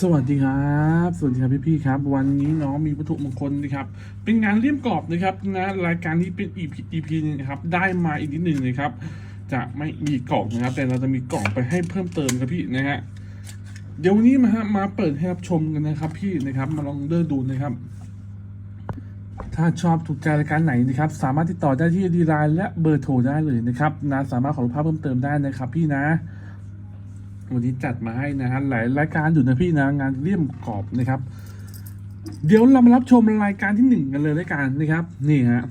สวัสดีครับ สวัสดีครับพี่พี่ๆครับ วันนี้น้องมีวัตถุมงคลนะครับ เป็นงานเลี่ยมกรอบนะครับนะรายการนี้เป็น EP EP หนึงนะครับ ได้มาอีกนิดหนึ่งนะครับ จะไม่มีกล่องนะครับ แต่เราจะมีกล่องไปให้เพิ่มเติมครับพี่นะฮะ เดี๋ยววันนี้มาฮะมาเปิดให้รับชมกันนะครับ พี่นะครับ มาลองเดินดูนะครับ ถ้าชอบถูกใจรายการไหนนะครับ สามารถติดต่อได้ที่ดีไลน์และเบอร์โทรได้เลยนะครับนะสามารถขอรูปภาพเพิ่มเติมได้นะครับ พี่นะ วันนี้จัดมาให้นะฮะหลายรายการอยู่นะพี่นะงานเลี่ยมกรอบนะครับ เดี๋ยวเรามารับชมรายการที่หนึ่งกันเลยรายการนะครับ นี่ฮะ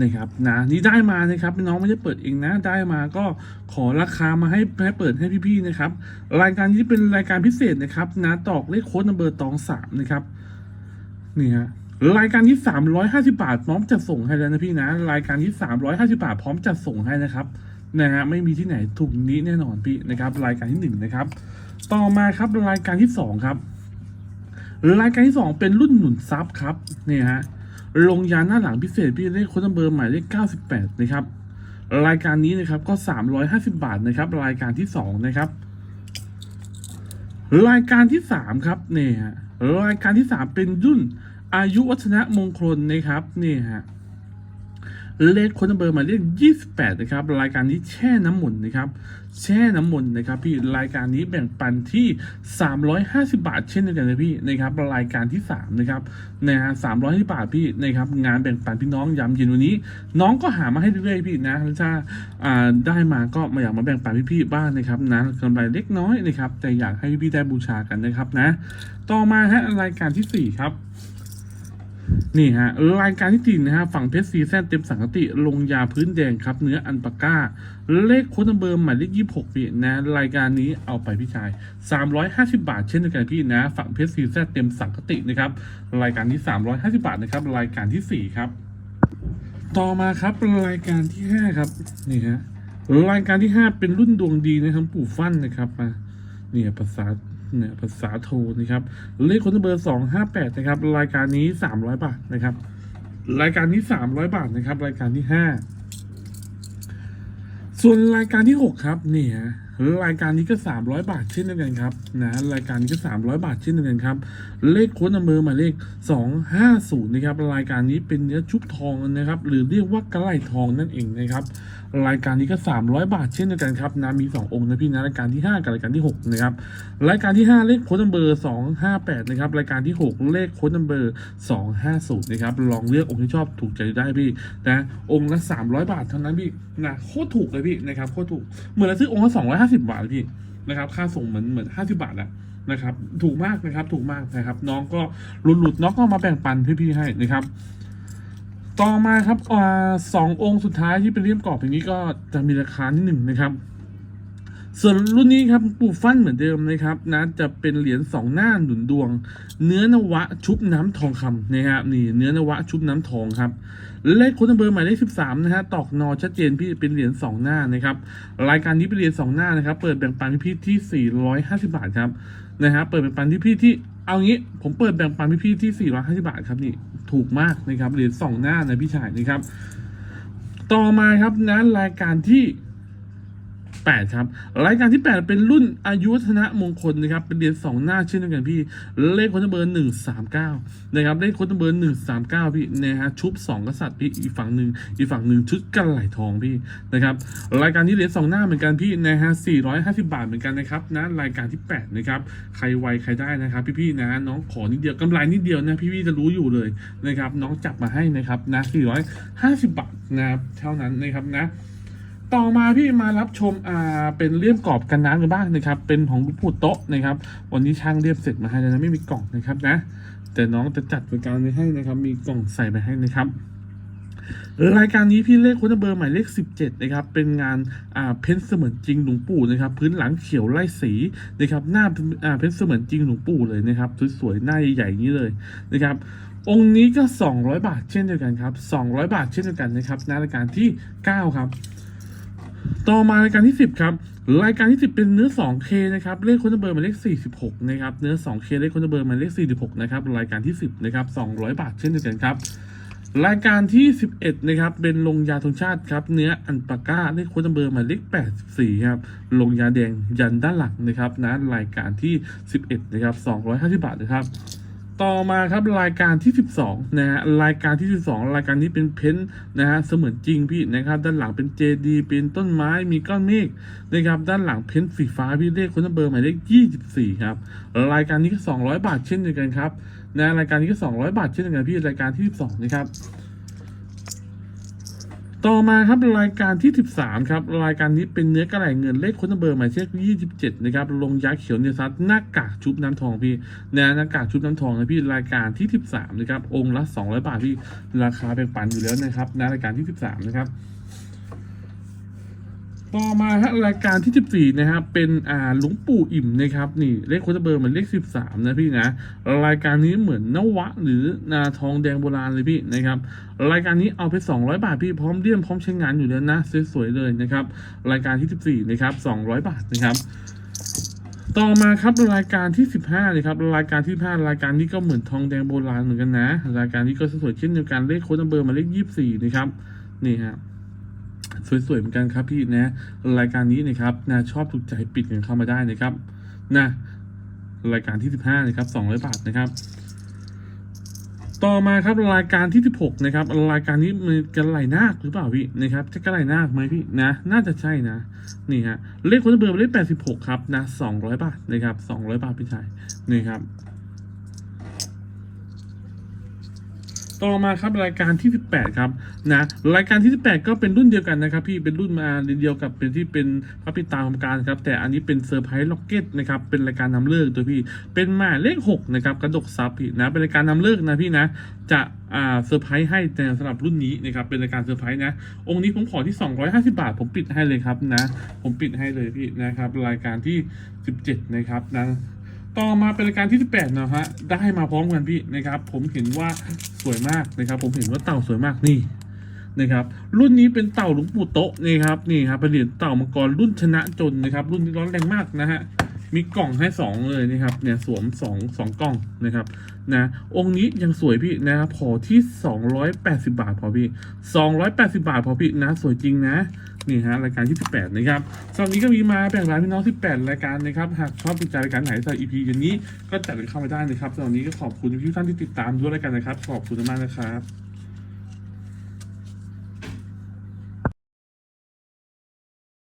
นี่ครับนะนี่ได้มานะครับน้องไม่ได้เปิดเองนะได้มาก็ขอราคามาให้ให้เปิดให้พี่ๆนะครับ รายการนี้เป็นรายการพิเศษนะครับนะตอกเลขโค้ดนัมเบอร์ตองสามนะครับนี่ฮะรายการที่สามร้อยห้าสิบาท พร้อมจะส่งให้แล้วนะพี่นะ รายการที่สามร้อยห้าสิบาท พร้อมจะส่งให้นะครับ นะฮะไม่มีที่ไหนถูกนี้แน่นอนพี่นะครับ รายการที่หนึ่งนะครับ ต่อมาครับรายการที่สองครับรายการที่สองเป็นรุ่นหนุนซับครับนี่ฮะลงยาหน้าหลังพิเศษพี่เลขค้ดเบอร์หมายเลข98 นะครับ รายการนี้นะครับก็ 350 บาทนะครับ รายการที่สองนะครับ รายการที่สามครับนี่ฮะรายการที่สามเป็นรุ่นอายุวัฒนะมงคลนะครับนี่ฮะ เลขคนเบอร์หมายเลข28 นะครับ รายการนี้แช่น้ำมนต์นะครับ แช่น้ำมนต์นะครับ พี่รายการนี้แบ่งปันที่ 350 บาท เช่นเดียวกันเลยพี่นะครับรายการที่ 3 นะครับนะฮะ350บาทพี่นะครับงานแบ่งปันพี่น้องยามเย็นวันนี้ น้องก็หามาให้เรื่อยๆพี่นะถ้าอ่าได้มาก็มาอยากมาแบ่งปันพี่ๆบ้างนะครับนะกำไรเล็กน้อยนะครับแต่อยากให้พี่ๆได้บูชากันนะครับนะ ต่อมาฮะรายการที่สี่ครับ นี่ฮะรายการที่สี่นะฮะฝั่งเพชรซีแซนเต็มสังกติลงยาพื้นแดงครับ เนื้ออันปาก้า เลขโค้ดเบอร์หมายเลขยี่หกปีนะ รายการนี้เอาไปพี่ชายสามร้อยห้าสิบาท เช่นเดียวกันพี่นะ ฝั่งเพชรซีแซนเต็มสังกตินะครับ รายการที่สามร้อยห้าสิบาทนะครับ รายการที่สี่ครับ ต่อมาครับรายการที่ห้าครับนี่ฮะรายการที่ห้าเป็นรุ่นดวงดีนะครับปู่ฟันนะครับมาเนี่ยภาษา เนี่ยภาษาโทนะครับเลขคนเบอร์สองห้าแปดนะครับ รายการนี้สามร้อยบาทนะครับ รายการนี้สามร้อยบาทนะครับ รายการที่ห้าส่วนรายการที่หกครับนี่ฮะรายการนี้ก็สามร้อยบาทเช่นเดียวกันครับนะรายการนี้ก็สามร้อยบาทเช่นเดียวกันครับ เลขโค้ดนัมเบอร์หมายเลขสองห้าศูนย์นะครับรายการนี้เป็นเนื้อชุบทองนะครับ หรือเรียกว่ากระไหลทองนั่นเองนะครับรายการนี้ก็ 300 บาทเช่นเดียวกันครับนะมี 2 องค์นะพี่นะรายการที่ 5 กับรายการที่ 6 นะครับ รายการที่ 5 เลขโค้ดนัมเบอร์258 นะครับ รายการที่ 6 เลขโค้ดนัมเบอร์250 นะครับ ลองเลือกองค์ที่ชอบถูกใจได้พี่นะองค์ละ 300 บาทเท่านั้นพี่นะโคตรถูกเลยพี่นะครับโคตรถูกเหมือนเราซื้อองค์ละ250บาทเลยพี่นะครับ ค่าส่งเหมือนเหมือนห้าสิบาทอะนะครับ ถูกมากนะครับ ถูกมากนะครับ น้องก็หลุดๆน้องก็มาแบ่งปันพี่ๆให้นะครับ ต่อมาครับอ่าสององค์สุดท้ายที่เป็นเลี่ยมกรอบอย่างนี้ก็จะมีราคาที่หนึ่งนะครับ ส่วนรุ่นนี้ครับปู่ฟันเหมือนเดิมนะครับนะจะเป็นเหรียญสองหน้าหนุนดวง เนื้อนวะชุบน้ำทองคำนะครับนี่เนื้อนวะชุบน้ำทองครับเลขโค้ดเบอร์หมายเลขสิบสามนะฮะตอกนอชัดเจนพี่เป็นเหรียญสองหน้านะครับรายการนี้เป็นเหรียญสองหน้านะครับเปิดแบ่งปันพี่ที่สี่ร้อยห้าสิบาทครับนะฮะเปิดแบ่งปันพี่ที่เอางี้ผมเปิดแบ่งปันพี่ๆที่สี่ร้อยห้าสิบาทครับนี่ถูกมากนะครับเหรียญสองหน้านะพี่ชายนะครับ ต่อมาครับนะรายการที่ แปดครับ รายการที่แปดเป็นรุ่นอายุวัฒนะมงคลนะครับ เป็นเหรียญสองหน้าเช่นเดียวกันพี่ เลขค้ดเบอร์หนึ่งสามเก้านะครับ เลขค้ดเบอร์หนึ่งสามเก้าพี่นะฮะชุบสองกษัตริย์พี่อีกฝั่งหนึ่งอีกฝั่งหนึ่งชุดกันไหลทองพี่นะครับ รายการที่เหรียญสองหน้าเหมือนกันพี่นะฮะสี่ร้อยห้าสิบาทเหมือนกันนะครับนะรายการที่แปดนะครับ ใครไวใครได้นะครับพี่ๆนะน้องขอนิดเดียวกำไรนิดเดียวนะพี่ๆจะรู้อยู่เลยนะครับน้องจับมาให้นะครับนะสี่ร้อยห้าสิบบาทนะครับเท่านั้นนะครับนะ ต่อมาพี่มารับชมอ่าเป็นเลี่ยมกรอบกันน้ำกันบ้างนะครับ เป็นของหลูกปู่โต๊ะนะครับ วันนี้ช่างเรียบเสร็จมาให้แล้วนะไม่มีกล่องนะครับนะ แต่น้องจะจัดบริการไว้ให้นะครับ มีกล่องใส่ไปให้นะครับรายการนี้พี่เลขคุณเบอร์หมายเลข 17 นะครับ เป็นงานอ่าเพ้นเสมือนจริงหลวงปู่นะครับ พื้นหลังเขียวไล่สีนะครับ หน้าอ่าเพ้นเสมือนจริงหลวงปู่เลยนะครับ สวยๆ หน้าใหญ่ๆอย่างนี้เลยนะครับ องค์นี้ก็ 200 บาทเช่นเดียวกันครับ 200 บาทเช่นเดียวกันนะครับในรายการที่ 9 ครับ ต่อมารายการที่ 10 ครับ รายการที่ 10 เป็นเนื้อ 2K นะครับเลขคนเบอร์มาเลข 46 นะครับเนื้อ 2K เลขคนเบอร์มาเลข 46 นะครับรายการที่ 10 นะครับ 200 บาทเช่นเดียวกันครับรายการที่ 11 นะครับ เป็นลงยาธงชาติครับ เนื้ออันปาก้าเลขโค้ดนัมเบอร์หมายเลข84 ครับ ลงยาแดงยันด้านหลังนะครับนะรายการที่ 11 นะครับ 250 บาทนะครับ ต่อมาครับรายการที่ 12นะฮะรายการที่ 12 รายการนี้เป็นเพ้นท์นะฮะเสมือนจริงพี่นะครับ ด้านหลังเป็นเจดีเป็นต้นไม้มีก้อนเมฆนะครับ ด้านหลังเพ้นท์สีฟ้าพี่เลขคนเบอร์หมายเลข24ครับรายการนี้ก็200 บาทเช่นเดียวกันครับนะรายการนี้ก็200 บาทเช่นเดียวกันพี่รายการที่ 12 นะครับ ต่อมาครับรายการที่ 13 ครับ รายการนี้เป็นเนื้อกระไหลเงินเลขคนเบอร์หมายเลข27 นะครับ ลงยักษ์เขียวเนซัดหน้ากากชุบน้ำทองพี่นะหน้ากากชุบน้ำทองนะพี่รายการที่ 13 นะครับ องค์ละ 200 บาทพี่ราคาเป็นปันอยู่แล้วนะครับนะรายการที่ 13 นะครับ ต่อมาฮะรายการที่ 14 นะครับ เป็นอ่าหลวงปู่อิ่มนะครับ นี่เลขโคตเบอร์เหมือนเลข 13 นะพี่นะ รายการนี้เหมือนนวะ หรือนาทองแดงโบราณเลยพี่นะครับ รายการนี้เอาไป 200 บาทพี่พร้อมเลี่ยมพร้อมใช้งานอยู่แล้วนะสวยๆเลยนะครับ รายการที่ 14 นะครับ 200 บาทนะครับต่อมาครับรายการที่ 15เลยครับรายการที่5รายการนี้ก็เหมือนทองแดงโบราณเหมือนกันนะ รายการนี้ก็สวยๆเช่นเดียวกันเลขโค้ดเบอร์มาเลข 24นะครับนี่ฮะ สวยๆเหมือนกันครับพี่นะ รายการนี้นะครับนะชอบถูกใจปิดกันเข้ามาได้นะครับนะรายการที่ 15นะครับ200บาทนะครับ ต่อมาครับรายการที่ 16นะครับรายการนี้มันกระไหลนาคหรือเปล่าพี่นะครับจะกระไหลนาคไหมพี่นะ น่าจะใช่นะนี่ฮะเลขคนเบอร์เลข86ครับนะ200 บาทนะครับ200 บาทพี่ชายนี่ครับ ต่อมาครับรายการที่ 18 ครับนะรายการที่ 18 ก็เป็นรุ่นเดียวกันนะครับ พี่เป็นรุ่นมาเดียวกับเป็นที่เป็นพระปิตาของการครับ แต่อันนี้เป็นเซอร์ไพรส์ล็อกเก็ตนะครับเป็นรายการนำเลิกตัวพี่ เป็นหมายเลข6นะครับกระดกซับพี่นะเป็นรายการนำเลิกนะพี่นะจะอ่าเซอร์ไพรส์ให้แต่สำหรับรุ่นนี้นะครับเป็นรายการเซอร์ไพรส์นะองค์นี้ผมขอที่ 250 บาท ผมปิดให้เลยครับนะ ผมปิดให้เลยพี่นะครับรายการที่ 17 นะครับนะ ต่อมาเป็นรายการที่ 18 นะฮะ ได้มาพร้อมกันพี่นะครับ ผมเห็นว่าสวยมากนะครับ ผมเห็นว่าเต่าสวยมากนี่นะครับ รุ่นนี้เป็นเต่าหลวงปู่โตะนี่ครับนี่ครับเป็นเหรียญเต่ามังกรรุ่นชนะจนนะครับ รุ่นนี้ร้อนแรงมากนะฮะมีกล่องให้สองเลยนะครับเนี่ยสวมสองสองกล่องนะครับนะองค์นี้ยังสวยพี่นะครับขอที่ 280 บาทพอพี่ 280 บาทพอพี่นะสวยจริงนะ นี่ฮะรายการที่ 18 นะครับสำหรับนี้ก็มีมาแบ่งรายพี่น้อง18 รายการนะครับ หากชอบติดใจรายการไหนจาก EP อย่างนี้ก็จัดกันเข้ามาได้นะครับสำหรับนนี้ก็ขอบคุณทุกท่านที่ติดตามด้วยรายการนะครับ ขอบคุณมากนะครับ